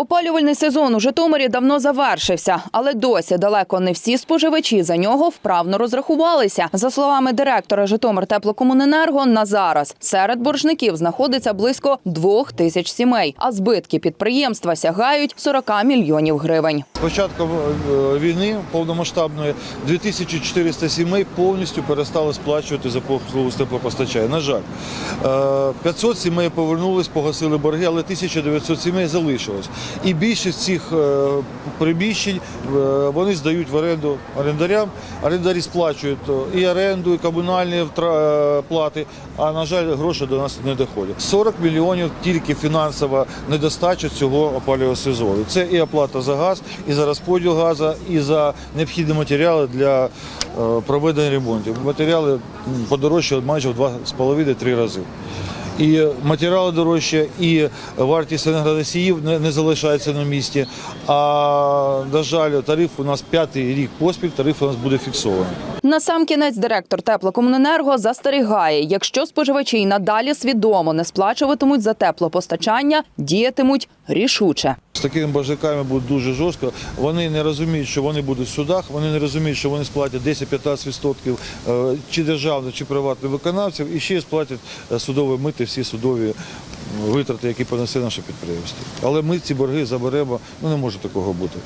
Опалювальний сезон у Житомирі давно завершився, але досі далеко не всі споживачі за нього вправно розрахувалися. За словами директора Житомир теплокомуненерго, на зараз серед боржників знаходиться близько двох тисяч сімей, а збитки підприємства сягають 40 мільйонів гривень. З е, війни повномасштабної 2400 сімей повністю перестали сплачувати за послугу з теплопостачання. На жаль, Е, 500 сімей повернулись, погасили борги, але 1900 сімей залишилось. І більшість цих е, приміщень е, вони здають в оренду орендарям. Орендарі сплачують е, і оренду, і комунальні плати. А на жаль, гроші до нас не доходять. 40 мільйонів тільки фінансова недостача цього опалювального сезону. Це і оплата за газ, і за розподіл газу, і за необхідні матеріали для проведення ремонтів. Матеріали подорожчали майже в 2,5-3 рази. І матеріали дорожче, і вартість енергоносіїв не, не залишається на місці. А на жаль, тариф у нас п'ятий рік поспіль, тариф у нас буде фіксований. Насамкінець директор теплокомуненерго застерігає, якщо споживачі й надалі свідомо не сплачуватимуть за теплопостачання, діятимуть рішуче. З такими боржниками буде дуже жорстко. Вони не розуміють, що вони будуть в судах, вони не розуміють, що вони сплатять 10-15% е, чи державних, чи приватних виконавців, і ще сплатять е, судові мити, всі судові витрати, які понесе наше підприємство. Але ми ці борги заберемо, ну не може такого бути.